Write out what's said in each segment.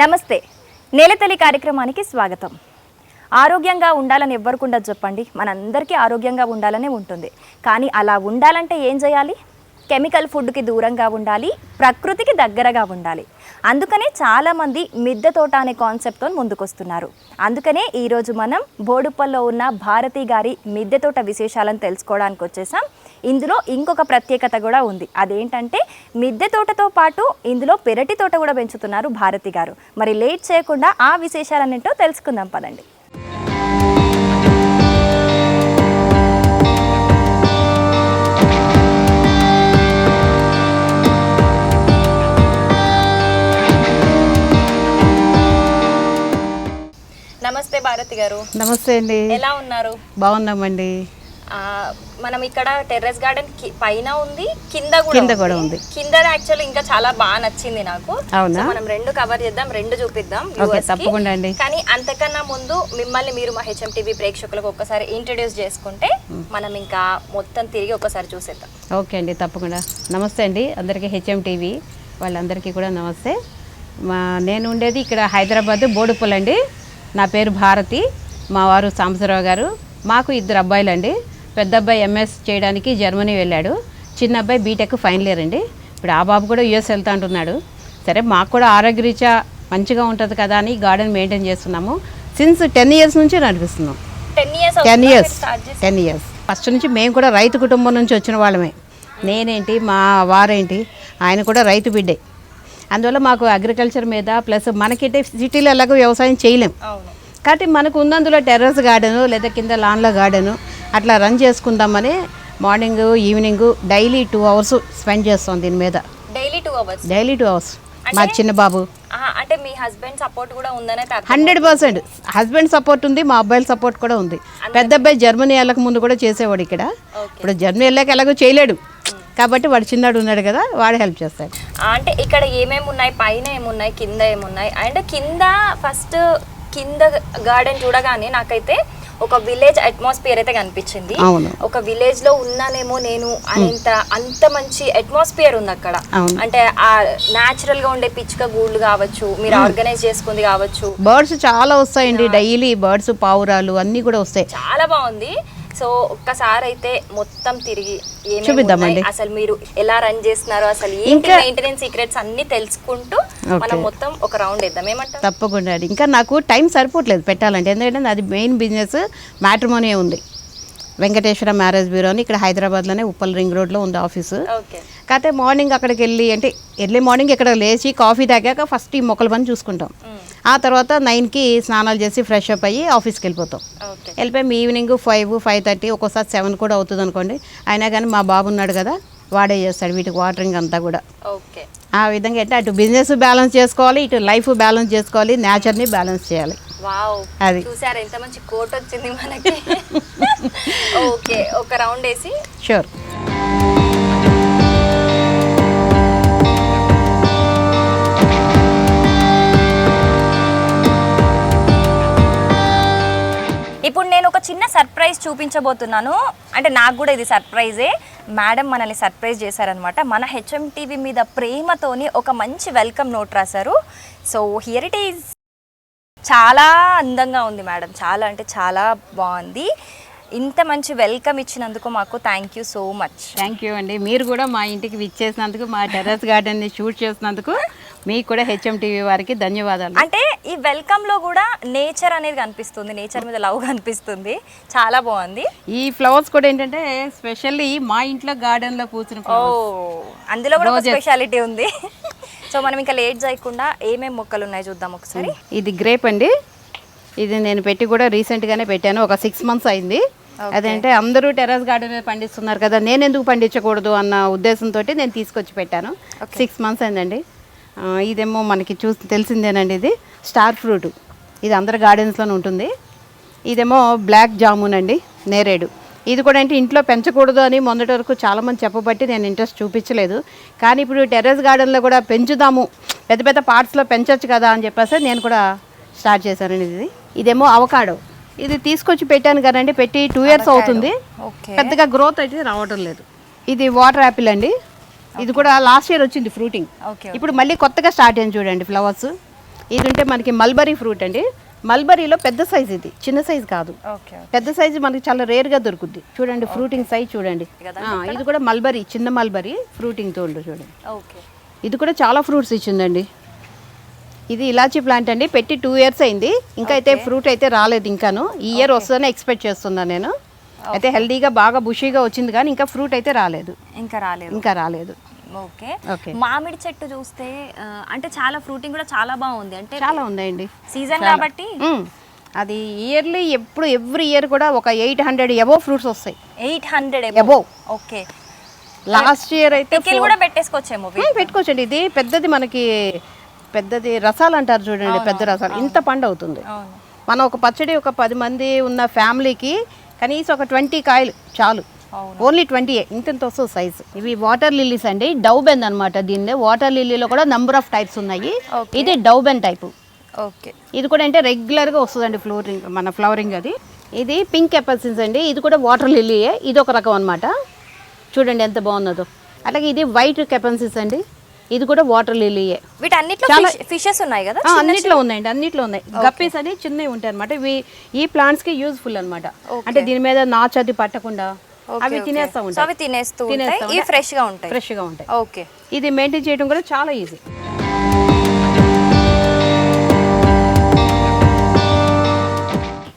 నమస్తే. నేలతల్లి కార్యక్రమానికి స్వాగతం. ఆరోగ్యంగా ఉండాలని ఎవ్వరుకుండా ఉండదు చెప్పండి. మనందరికీ ఆరోగ్యంగా ఉండాలనే ఉంటుంది. కానీ అలా ఉండాలంటే ఏం చేయాలి? కెమికల్ ఫుడ్కి దూరంగా ఉండాలి ప్రకృతికి దగ్గరగా ఉండాలి. అందుకనే చాలామంది మిద్దె తోట అనే కాన్సెప్ట్తో ముందుకొస్తున్నారు. అందుకనే ఈరోజు మనం బోడుప్పల్లో ఉన్న భారతి గారి మిద్దె తోట విశేషాలను తెలుసుకోవడానికి వచ్చేసాం. ఇందులో ఇంకొక ప్రత్యేకత కూడా ఉంది. అదేంటంటే మిద్దె తోటతో పాటు ఇందులో పెరటి తోట కూడా పెంచుతున్నారు భారతి గారు. మరి లేట్ చేయకుండా ఆ విశేషాలన్నింటో తెలుసుకుందాం పదండి. గారు? నమస్తే అండి. ఎలా ఉన్నారు? బాగున్నామండి. మనం ఇక్కడ టెర్రస్ గార్డెన్ కి- పైన ఉంది కింద కూడా కింద కూడా ఉంది. కింద యాక్చువల్లీ ఇంకా చాలా బాగా నచ్చింది నాకు. అవునా? మనం రెండు కవర్ చేద్దాం రెండు చూపిద్దాం. తప్పకుండా అండి. కానీ అంతకన్నా ముందు మిమ్మల్ని మీరు మా హెచ్ఎం టీవీ ప్రేక్షకులకు ఒక్కసారి ఇంట్రడ్యూస్ చేసుకుంటే మనం ఇంకా మొత్తం తిరిగి ఒకసారి చూసేద్దాం. ఓకే అండి తప్పకుండా. నమస్తే అండి అందరికీ హెచ్ఎం టీవీ వాళ్ళందరికీ కూడా నమస్తే. మా నేను ఉండేది ఇక్కడ హైదరాబాద్ బోడుపల్ అండి నా పేరు భారతి మా వారు సాంబశివరావు గారు. మాకు ఇద్దరు అబ్బాయిలు అండి పెద్ద అబ్బాయి ఎంఎస్ చేయడానికి జర్మనీ వెళ్ళాడు. చిన్న అబ్బాయి బీటెక్ ఫైనల్ ఇయర్ అండి. ఇప్పుడు ఆ బాబు కూడా యూఎస్ వెళ్తా అంటున్నాడు. సరే మాకు కూడా ఆరోగ్యరీత్యా మంచిగా ఉంటుంది కదా అని గార్డెన్ మెయింటైన్ చేస్తున్నాము. సిన్స్ టెన్ ఇయర్స్ నుంచి నడిపిస్తున్నాం. Ten years ten years first నుంచి మేము కూడా రైతు కుటుంబం నుంచి వచ్చిన వాళ్ళమే. నేనేంటి మా వారేంటి ఆయన కూడా రైతు బిడ్డే. అందువల్ల మాకు అగ్రికల్చర్ మీద ప్లస్ మనకైతే సిటీలో ఎలాగో వ్యవసాయం చేయలేం. కాబట్టి మనకు ఉన్నందులో టెర్రస్ గార్డెను లేదా కింద లాన్లో గార్డెను అట్లా రన్ చేసుకుందామని morning evening daily two hours spend చేస్తాం దీని మీద. Daily two hours daily two hours మా చిన్న బాబు. అంటే మీ హస్బెండ్ సపోర్ట్ కూడా ఉందనే. హండ్రెడ్ పర్సెంట్ హస్బెండ్ సపోర్ట్ ఉంది మా అబ్బాయిల సపోర్ట్ కూడా ఉంది. పెద్ద అబ్బాయి జర్మనీ వెళ్ళక ముందు కూడా చేసేవాడు ఇక్కడ. ఇప్పుడు జర్మనీ వెళ్ళాక ఎలాగో చేయలేడు. కాబట్టి వాడు చిన్నాడు ఉన్నాడు కదా వాడు హెల్ప్ చేస్తాడు. అంటే ఇక్కడ ఏమేమి ఉన్నాయి? పైన ఏమున్నాయి? కింద ఏమున్నాయి? అండ్ కింద ఫస్ట్ కింద గార్డెన్ చూడగానే నాకైతే ఒక విలేజ్ అట్మాస్ఫియర్ అయితే కనిపించింది. ఒక విలేజ్లో ఉన్నానేమో నేను అనేంత అంత మంచి అట్మాస్ఫియర్ ఉంది అక్కడ. అంటే ఆ నాచురల్గా ఉండే పిచ్చుక గూళ్ళు కావచ్చు మీరు ఆర్గనైజ్ చేసుకుంది కావచ్చు. బర్డ్స్ చాలా వస్తాయండి డైలీ బర్డ్స్ పావురాలు అన్నీ కూడా వస్తాయి. చాలా బాగుంది. సో ఒక్కసారి అయితే మొత్తం తిరిగి చూపిద్దామండి. అసలు మీరు ఎలా రన్ చేస్తున్నారు? అసలు ఇంకా- మెయింటెనెన్స్ సీక్రెట్స్ అన్ని తెలుసుకుంటూ మనం. మొత్తం ఒక రౌండ్ వేద్దాం. ఏమంటారు తప్పకుండా ఇంకా నాకు టైం సరిపోవట్లేదు పెట్టాలంటే. ఎందుకంటే నాది మెయిన్ బిజినెస్ మ్యాట్రిమోనీ ఉంది. వెంకటేశ్వర మ్యారేజ్ బ్యూరో అని ఇక్కడ హైదరాబాద్లోనే ఉప్పల్ రింగ్ రోడ్లో ఉంది ఆఫీసు. కాకపోతే మార్నింగ్ అక్కడికి వెళ్ళి అంటే ఎర్లీ మార్నింగ్ ఇక్కడ లేచి కాఫీ తాగాక ఫస్ట్ ఈ మొక్కల పని చూసుకుంటాం. ఆ తర్వాత నైన్కి స్నానాలు చేసి ఫ్రెష్ అప్ అయ్యి ఆఫీస్కి వెళ్ళిపోతాం. వెళ్ళిపోయి ఈవినింగ్ ఫైవ్ ఫైవ్ థర్టీ ఒక్కోసారి సెవెన్ కూడా అవుతుంది అనుకోండి. అయినా కానీ మా బాబు ఉన్నాడు కదా వాడే చేస్తాడు వీటికి వాటరింగ్ అంతా కూడా. ఓకే. ఆ విధంగా అంటే అటు బిజినెస్ బ్యాలెన్స్ చేసుకోవాలి ఇటు లైఫ్ బ్యాలెన్స్ చేసుకోవాలి నేచర్ని బ్యాలెన్స్ చేయాలి. అది. చూసారా ఎంత మంచి కోట్ వచ్చింది మనకి. ఓకే ఒక రౌండ్ వేసి. షూర్ ఇప్పుడు నేను ఒక చిన్న సర్ప్రైజ్ చూపించబోతున్నాను. అంటే నాకు కూడా ఇది సర్ప్రైజే. మేడం మనల్ని సర్ప్రైజ్ చేశారనమాట మన హెచ్ఎం టీవీ మీద ప్రేమతోని ఒక మంచి వెల్కమ్ నోట్ రాశారు. సో హియర్ ఇట్ ఈజ్ చాలా అందంగా ఉంది మేడం. చాలా అంటే చాలా బాగుంది. ఇంత మంచి వెల్కమ్ ఇచ్చినందుకు మాకు thank you so much thank you అండి. మీరు కూడా మా ఇంటికి విచ్చేసినందుకు మా టెర్రస్ గార్డెన్ని షూట్ చేసినందుకు మీకు కూడా హెచ్ఎం టీవీ వారికి ధన్యవాదాలు. అంటే ఈ వెల్కమ్లో కూడా నేచర్ అనేది కనిపిస్తుంది. నేచర్ మీద లవ్ కనిపిస్తుంది. చాలా బాగుంది. ఈ ఫ్లవర్స్ కూడా ఏంటంటే స్పెషల్లీ మా ఇంట్లో గార్డెన్లో flowers. అందులో కూడా స్పెషాలిటీ ఉంది. సో మనం ఇంకా లేట్ చేయకుండా ఏమేమి మొక్కలు ఉన్నాయి చూద్దాం ఒకసారి. ఇది గ్రేప్ అండి. ఇది నేను పెట్టి కూడా రీసెంట్గానే పెట్టాను. ఒక సిక్స్ మంత్స్ అయింది. అదంటే అందరూ టెర్రస్ గార్డెన్ మీద పండిస్తున్నారు కదా నేను ఎందుకు పండించకూడదు అన్న ఉద్దేశంతో నేను తీసుకొచ్చి పెట్టాను. సిక్స్ మంత్స్ అయిందండి. ఇదేమో మనకి చూ తెలిసిందేనండి ఇది. స్టార్ ఫ్రూట్ ఇది అందరి గార్డెన్స్లోనే ఉంటుంది. ఇదేమో బ్లాక్ జామున్ అండి నేరేడు. ఇది కూడా అంటే ఇంట్లో పెంచకూడదు అని మొన్నటి వరకు చాలామంది చెప్పబట్టి నేను ఇంట్రెస్ట్ చూపించలేదు. కానీ ఇప్పుడు టెర్రస్ గార్డెన్లో కూడా పెంచుదాము పెద్ద పెద్ద పార్ట్స్లో పెంచొచ్చు కదా అని చెప్పేసి నేను కూడా స్టార్ట్ చేశానండి ఇది ఇదేమో అవకాడో. ఇది తీసుకొచ్చి పెట్టాను కదండి పెట్టి టూ ఇయర్స్ అవుతుంది. పెద్దగా గ్రోత్ అయితే రావడం లేదు. ఇది వాటర్ యాపిల్ అండి. ఇది కూడా లాస్ట్ ఇయర్ వచ్చింది ఫ్రూటింగ్ ఇప్పుడు మళ్ళీ కొత్తగా స్టార్ట్ అయింది చూడండి ఫ్లవర్స్ ఇది ఉంటే మనకి మల్బరీ ఫ్రూట్ అండి. మల్బరీలో పెద్ద సైజ్ ఇది చిన్న సైజ్ కాదు. పెద్ద సైజు మనకి చాలా రేర్గా దొరుకుద్ది. చూడండి ఫ్రూటింగ్ సైజ్ చూడండి. ఇది కూడా మల్బరీ చిన్న మల్బరీ ఫ్రూటింగ్ తోడు చూడండి. ఓకే. ఇది కూడా చాలా ఫ్రూట్స్ ఇచ్చిందండి. ఇది ఇలాచీ ప్లాంట్ అండి పెట్టి టూ ఇయర్స్ అయింది. ఇంకా అయితే ఫ్రూట్ అయితే రాలేదు ఇంకాను. ఈ ఇయర్ వస్తుందని ఎక్స్పెక్ట్ చేస్తున్నాను నేను. అయితే హెల్దీగా బాగా బుషీగా వచ్చింది కానీ ఇంకా ఫ్రూట్ అయితే రాలేదు. ఇంకా రాలేదు. ఇంకా రాలేదు. ఓకే. ఓకే. మామిడి చెట్టు చూస్తే అంటే చాలా ఫ్రూటింగ్ కూడా చాలా బాగుంది. అంటే చాలా ఉందండి. సీజన్ కాబట్టి. అది ఇయర్లీ ఎప్పుడు ఎవ్రీ ఇయర్ కూడా ఒక ఎయిట్ హండ్రెడ్ ఎబో ఫ్రూట్స్ వస్తాయి. Eight hundred Above. Okay. Last year అయితే కూడా పెట్టేసుకోవచ్చేమో పెట్టుకోవచ్చండి. ఇది పెద్దది మనకి పెద్దది రసాలు అంటారు చూడండి పెద్ద రసాలు. ఇంత పండు అవుతుంది. మనం ఒక పచ్చడి ఒక పది మంది ఉన్న ఫ్యామిలీకి కనీసం ఒక ట్వంటీ కాయలు చాలు. ఓన్లీ ట్వంటీ ఇంత వస్తుంది సైజ్ ఇవి వాటర్ లిల్లీస్ అండి. డౌబెన్ అనమాట దీన్ని వాటర్ లిల్లీలో కూడా నంబర్ ఆఫ్ టైప్స్ ఉన్నాయి. ఇది డౌబెన్ టైపు ఓకే. ఇది కూడా అంటే రెగ్యులర్గా వస్తుందండి ఫ్లోరింగ్ మన ఫ్లవరింగ్ అది. ఇది పింక్ ఎపల్సిన్స్ అండి. ఇది కూడా వాటర్ లిల్లీయే ఇది ఒక రకం అనమాట చూడండి ఎంత బాగున్నదో. అలాగే ఇది వైట్ కెపన్సిస్ అండి. ఇది కూడా వాటర్ లిల్లీయే వీటన్నిటిలో ఫిషెస్ ఉన్నాయి కదా? అన్నిట్లో ఉన్నాయండి. అన్నిట్లో ఉన్నాయి. గప్పీస్ అని చిన్నవి ఉంటాయి అనమాట ఇవి ఈ ప్లాంట్స్కి యూజ్ఫుల్ అనమాట అంటే దీని మీద నాచు అది పట్టకుండా అవి తినేస్తా ఉంటాయి. అవి తినేస్తూ ఉంటాయి. ఇవి. ఫ్రెష్గా ఉంటాయి. ఫ్రెష్గా ఉంటాయి. ఓకే. ఇది మెయింటైన్ చేయడం కూడా చాలా ఈజీ.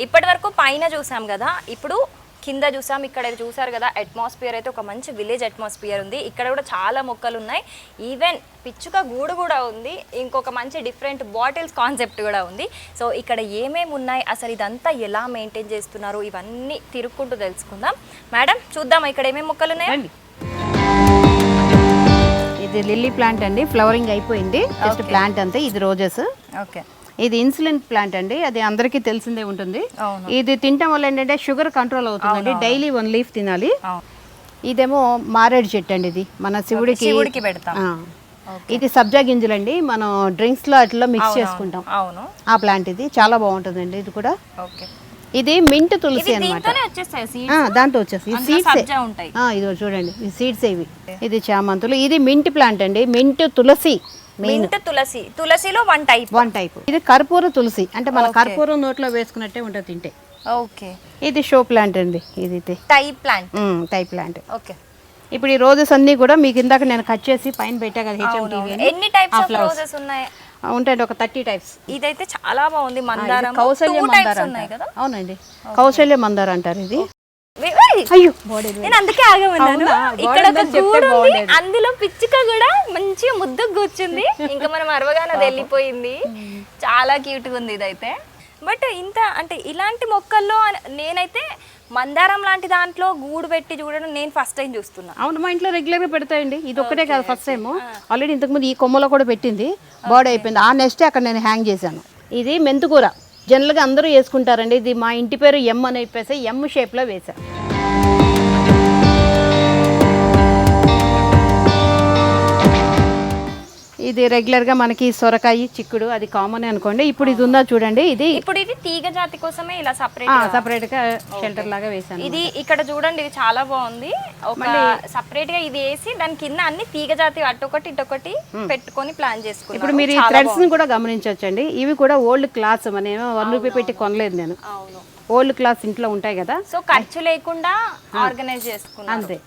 ఇప్పటి వరకు పైన చూసాం కదా ఇప్పుడు కింద చూసాం. ఇక్కడ చూసారు కదా అట్మాస్ఫియర్ అయితే ఒక మంచి విలేజ్ అట్మాస్ఫియర్ ఉంది. ఇక్కడ కూడా చాలా మొక్కలు ఉన్నాయి ఈవెన్ పిచ్చుక గూడు కూడా ఉంది. ఇంకొక మంచి డిఫరెంట్ బాటిల్స్ కాన్సెప్ట్ కూడా ఉంది. సో ఇక్కడ ఏమేమి ఉన్నాయి? అసలు ఇదంతా ఎలా మెయింటైన్ చేస్తున్నారు? ఇవన్నీ తిరుక్కుంటూ తెలుసుకుందాం. మేడం చూద్దాం ఇక్కడ ఏమేమి మొక్కలు ఉన్నాయి రండి. ఇది లిల్లీ ప్లాంట్ అండి. ఫ్లవరింగ్ అయిపోయింది. జస్ట్ ప్లాంట్ అంతే. ఇది రోజెస్ ఓకే ఇది ఇన్సులిన్ ప్లాంట్ అండి అది అందరికీ తెలిసిందే ఉంటుంది. ఇది తినటం వల్ల ఏంటంటే షుగర్ కంట్రోల్ అవుతుందండి. డైలీ వన్ లీఫ్ తినాలి. ఇదేమో మారేడు చెట్టు అండి ఇది. మన శివుడికి. ఇది సబ్జా గింజలండి. మనం డ్రింక్స్లో అట్లా మిక్స్ చేసుకుంటాం. ఆ ప్లాంట్ ఇది. చాలా బాగుంటుందండి ఇది కూడా. ఇది మింట్ తులసి ఇది అనమాట. దాంట్లో వచ్చేసి సీడ్స్ ఇదిగో చూడండి. ఈ సీడ్స్ ఇవి. ఇది చామంతులు. ఇది మింట్ ప్లాంట్ అండి. మింట్ తులసి. మింట్ తులసి. తులసిలో వన్ టైప్ వన్ టైప్ ఇది కర్పూర తులసి. అంటే మన కర్పూరం నోట్లో వేసుకున్నట్టే ఉంటుంది తింటే. ఓకే ఇది షో ప్లాంట్ అండి. ఇది type plant type plant okay ఇప్పుడు ఈ రోజెస్ అన్ని కూడా మీకు ఇందాక నేను కట్ చేసి పైన పెట్టా కదా ఎన్ని టైప్స్ ఆఫ్ రోజెస్ ఉన్నాయి? ఉంటాయండి ఒక థర్టీ టైప్స్ ఇదైతే చాలా బాగుంది. మందారం కౌశల్య మందార అవునండి. కౌశల్య మందార అంటారు ఇది. అయ్యో! నేను అందుకే ఆగమన్నాను? ఇక్కడ ఒక గూడు ఉంది. అందులో పిచ్చుక కూడా మంచిగా ముద్దుకు కూర్చుంది. ఇంకా మనం అరవగానే అది వెళ్ళిపోయింది. చాలా క్యూట్గా ఉంది ఇదైతే. బట్ ఇంత అంటే ఇలాంటి మొక్కల్లో నేనైతే మందారం లాంటి దాంట్లో గూడు పెట్టి చూడడం నేను ఫస్ట్ టైం చూస్తున్నా. అవును మా ఇంట్లో రెగ్యులర్గా పెడతాయండి. ఇది ఒక్కటే కాదు ఫస్ట్ టైం ఆల్రెడీ ఇంతకుముందు ఈ కొమ్మలో కూడా పెట్టింది. బాడీ అయిపోయింది. ఆ నెక్స్ట్ అక్కడ నేను హ్యాంగ్ చేశాను. ఇది మెంతుకూర. జనరల్గా అందరూ వేసుకుంటారండి. ఇది మా ఇంటి పేరు ఎమ్ అని చెప్పేసి ఎమ్ షేప్లో వేశాను ఇది రెగ్యులర్గా మనకి సొరకాయ చిక్కుడు అది కామన్ అనుకోండి. ఇప్పుడు ఇది ఉందా చూడండి ఇది ఇప్పుడు ఇది తీగ జాతి కోసమే ఇలా సపరేట్ సపరేట్గా షెల్టర్ లాగా వేశాను. ఇది ఇక్కడ చూడండి ఇది చాలా బాగుంది. ఒక సపరేట్గా ఇది వేసి దాని కింద అన్ని తీగ జాతి అటొకటి ఇటొకటి పెట్టుకొని ప్లాన్ చేసుకున్నాం ఇప్పుడు మీరు ఈ థ్రెడ్స్ని కూడా గమనించవచ్చండి. ఇవి కూడా ఓల్డ్ క్లాత్స్ మన వన్ రూపీ పెట్టి కొనలేదు నేను. ఓల్డ్ క్లాత్స్ ఇంట్లో ఉంటాయి కదా. సో ఖర్చు లేకుండా ఆర్గనైజ్ చేసుకున్నాం అంతే.